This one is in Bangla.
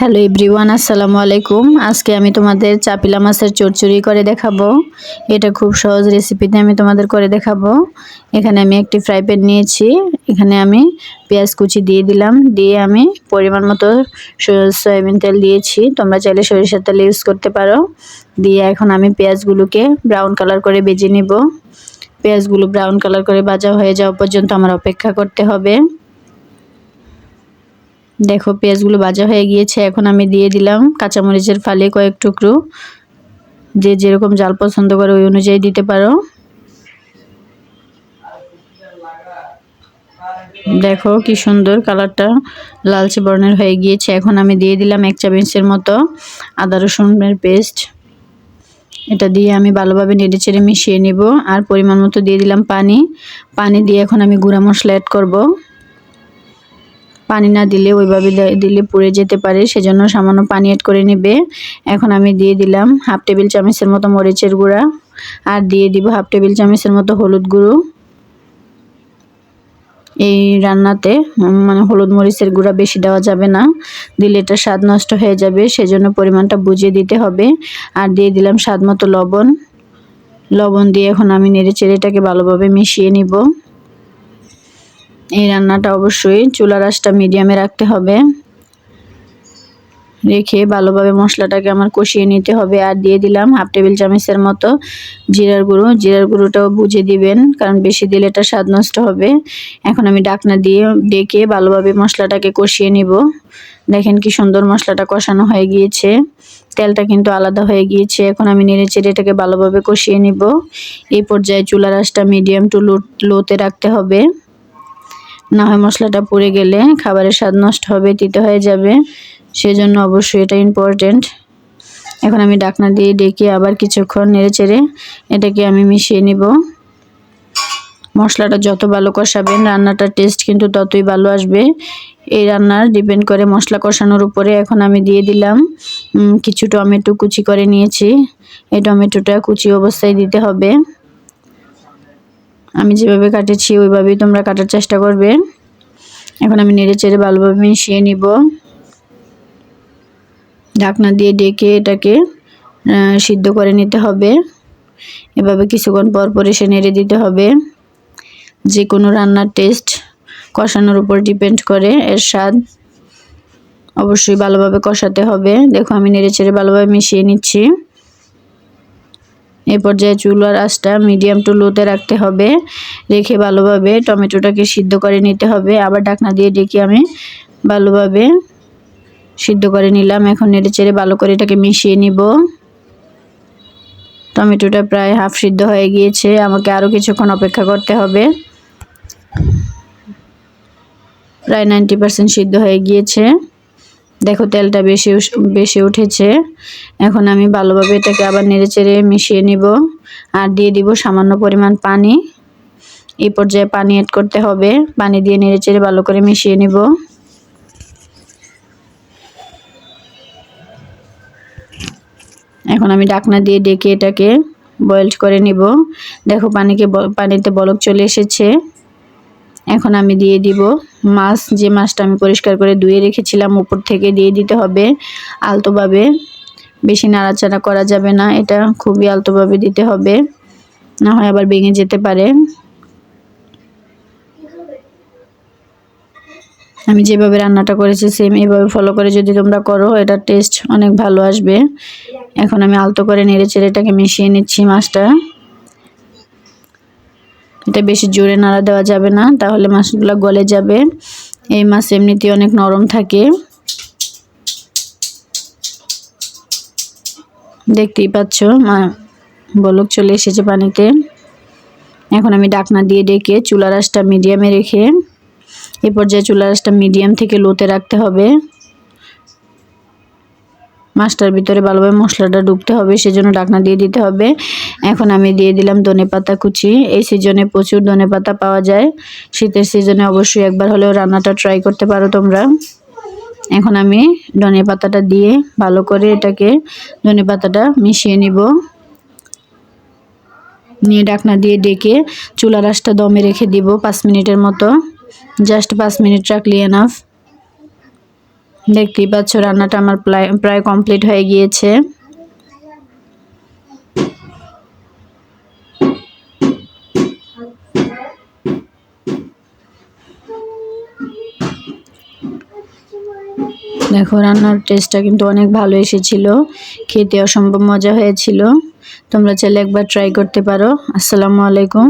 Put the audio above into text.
হ্যালো এভরিওয়ান, আসসালামু আলাইকুম। আজকে আমি তোমাদের চাপিলা মাছের চচ্চড়ি করে দেখাবো। এটা খুব সহজ রেসিপিতে আমি তোমাদের করে দেখাবো। এখানে আমি একটি ফ্রাই প্যান নিয়েছি। এখানে আমি পেঁয়াজ কুচি দিয়ে দিলাম। দিয়ে আমি পরিমাণ মতো সয়াবিন তেল দিয়েছি। তোমরা চাইলে সরিষার তেল ইউজ করতে পারো। দিয়ে এখন আমি পেঁয়াজগুলোকে ব্রাউন কালার করে বেজে নিব। পেঁয়াজগুলো ব্রাউন কালার করে ভাজা হয়ে যাওয়া পর্যন্ত আমার অপেক্ষা করতে হবে। দেখো, পেঁয়াজগুলো ভাজা হয়ে গিয়েছে। এখন আমি দিয়ে দিলাম কাঁচামরিচের ফালি কয়েক টুকরো। যে যেরকম জাল পছন্দ করে, ওই অনুযায়ী দিতে পারো। দেখো কি সুন্দর কালারটা লালচে বর্ণের হয়ে গিয়েছে। এখন আমি দিয়ে দিলাম এক চামচের মতো আদা রসুনের পেস্ট। এটা দিয়ে আমি ভালোভাবে নেড়ে চেড়ে মিশিয়ে নিব। আর পরিমাণ মতো দিয়ে দিলাম পানি। পানি দিয়ে এখন আমি গুঁড়া মশলা অ্যাড করব। পানি না দিলে ওইভাবে দিলে পুড়ে যেতে পারে, সেজন্য সামান্য পানি অ্যাড করে নেবে। এখন আমি দিয়ে দিলাম হাফ টেবিল চামচের মতো মরিচের গুঁড়া, আর দিয়ে দিব হাফ টেবিল চামচের মতো হলুদ গুঁড়ো। এই রান্নাতে মানে হলুদ মরিচের গুঁড়া বেশি দেওয়া যাবে না, দিলে এটা স্বাদ নষ্ট হয়ে যাবে, সেজন্য পরিমাণটা বুঝিয়ে দিতে হবে। আর দিয়ে দিলাম স্বাদ মতো লবণ। লবণ দিয়ে এখন আমি নেড়ে চেড়ে এটাকে ভালোভাবে মিশিয়ে নিব। এই রান্নাটা অবশ্যই চুলা আঁচটা মিডিয়ামে রাখতে হবে। রেখে ভালোভাবে মশলাটাকে আমার কষিয়ে নিতে হবে আর দিয়ে দিলাম হাফ টেবিল চামচের মতো জিরার গুঁড়ো। জিরার গুঁড়োটাও বুঝে দিবেন, কারণ বেশি দিলে এটা স্বাদ নষ্ট হবে। এখন আমি ডাকনা দিয়ে ডেকে ভালোভাবে মশলাটাকে কষিয়ে নিব। দেখেন কি সুন্দর মশলাটা কষানো হয়ে গিয়েছে। তেলটা কিন্তু আলাদা হয়ে গিয়েছে। এখন আমি নেড়ে চেড়ে এটাকে ভালোভাবে কষিয়ে নিব। এই পর্যায়ে চুলা আঁচটা মিডিয়াম টু লো লোতে রাখতে হবে। না হয় মশলাটা পুড়ে গেলে খাবারের স্বাদ নষ্ট হবে, তিতে হয়ে যাবে। সেজন্য অবশ্যই এটা ইম্পর্টেন্ট এখন আমি ডাকনা দিয়ে ডেকে আবার কিছুক্ষণ নেড়ে চেড়ে এটাকে আমি মিশিয়ে নিব। মশলাটা যত ভালো কষাবেন রান্নাটার টেস্ট কিন্তু ততই ভালো আসবে। এই রান্নার ডিপেন্ড করে মশলা কষানোর উপরে। এখন আমি দিয়ে দিলাম কিছু টমেটো কুচি করে নিয়েছি। এই টমেটোটা কুচি অবস্থায় দিতে হবে। আমি যেভাবে কাটেছি, ওইভাবেই তোমরা কাটার চেষ্টা করবে। এখন আমি নেড়ে চেড়ে ভালোভাবে মিশিয়ে নিব। ঢাকনা দিয়ে ডেকে এটাকে সিদ্ধ করে নিতে হবে। এভাবে কিছুক্ষণ পর পর এসে নেড়ে দিতে হবে। যে কোনো রান্নার টেস্ট কষানোর উপর ডিপেন্ড করে, এর স্বাদ অবশ্যই ভালোভাবে কষাতে হবে। দেখো, আমি নেড়ে চেড়ে ভালোভাবে মিশিয়ে নিচ্ছি। এ পর্যায়ে চুল চুলার আঁচটা মিডিয়াম টু লোতে রাখতে হবে। রেখে ভালোভাবে টমেটোটাকে সিদ্ধ করে নিতে হবে। আবার ঢাকনা দিয়ে ডেকে আমি ভালোভাবে সিদ্ধ করে নিলাম। এখন নেড়ে চেড়ে ভালো করে এটাকে মিশিয়ে নিব। টমেটোটা প্রায় হাফ সিদ্ধ হয়ে গিয়েছে। আমাকে আরও কিছুক্ষণ অপেক্ষা করতে হবে। প্রায় নাইনটি পার্সেন্ট সিদ্ধ হয়ে গিয়েছে। দেখো, তেলটা বেশি বেশি উঠেছে। এখন আমি ভালোভাবে এটাকে আবার নেড়ে চেড়ে মিশিয়ে নিব আর দিয়ে দিব সামান্য পরিমাণ পানি। এই পর্যায়ে পানি অ্যাড করতে হবে। পানি দিয়ে নেড়ে চেড়ে ভালো করে মিশিয়ে নিব। এখন আমি ডাকনা দিয়ে ডেকে এটাকে বয়েলড করে নিব। দেখো, পানিকে পানিতে বলক চলে এসেছে। এখন আমি দিয়ে দিব মাছ, যে মাছটা আমি পরিষ্কার করে ধুয়ে রেখেছিলাম উপর থেকে দিয়ে দিতে হবে আলতোভাবে। বেশি নাড়াচাড়া করা যাবে না, এটা খুবই আলতোভাবে দিতে হবে। না হয় আবার ভেঙে যেতে পারে। আমি যেভাবে রান্নাটা করেছি সেম এইভাবে ফলো করে যদি তোমরা করো এটার টেস্ট অনেক ভালো আসবে। এখন আমি আলতো করে নেড়ে চেড়ে এটাকে মিশিয়ে নিচ্ছি মাছটা। এটা বেশি জোরে নাড়া দেওয়া যাবে না, তাহলে মাছগুলো গলে যাবে। এই মাছ এমনিতে অনেক নরম থাকে। দেখতেই পাচ্ছ বলক চলে এসেছে পানিতে। এখন আমি ডাকনা দিয়ে ডেকে চুলার আঁচটা মিডিয়ামে রেখে, এ পর্যায়ে চুলার আঁচটা মিডিয়াম থেকে লোতে রাখতে হবে। মাছটার ভিতরে ভালোভাবে মশলাটা ডুবতে হবে, সেজন্য ডাকনা দিয়ে দিতে হবে। এখন আমি দিয়ে দিলাম ধনে পাতা কুচি। এই সিজনে প্রচুর ধনে পাতা পাওয়া যায়। শীতের সিজনে অবশ্যই একবার হলেও রান্নাটা ট্রাই করতে পারো তোমরা। এখন আমি ধনে পাতাটা দিয়ে ভালো করে এটাকে ধনে পাতাটা মিশিয়ে নিব। নিয়ে ডাকনা দিয়ে ডেকে চুলা রাসটা দমে রেখে দিব পাঁচ মিনিটের মতো। জাস্ট পাঁচ মিনিট রাখলি এনাফ দেখতেই পাচ্ছ, রান্নাটা আমার প্রায় প্রায় কমপ্লিট হয়ে গিয়েছে। দেখো, রান্নার টেস্টটা কিন্তু অনেক ভালো এসেছিল। খেতে অসম্ভব মজা হয়েছিল। তোমরা চাইলে একবার ট্রাই করতে পারো। আসসালামু আলাইকুম।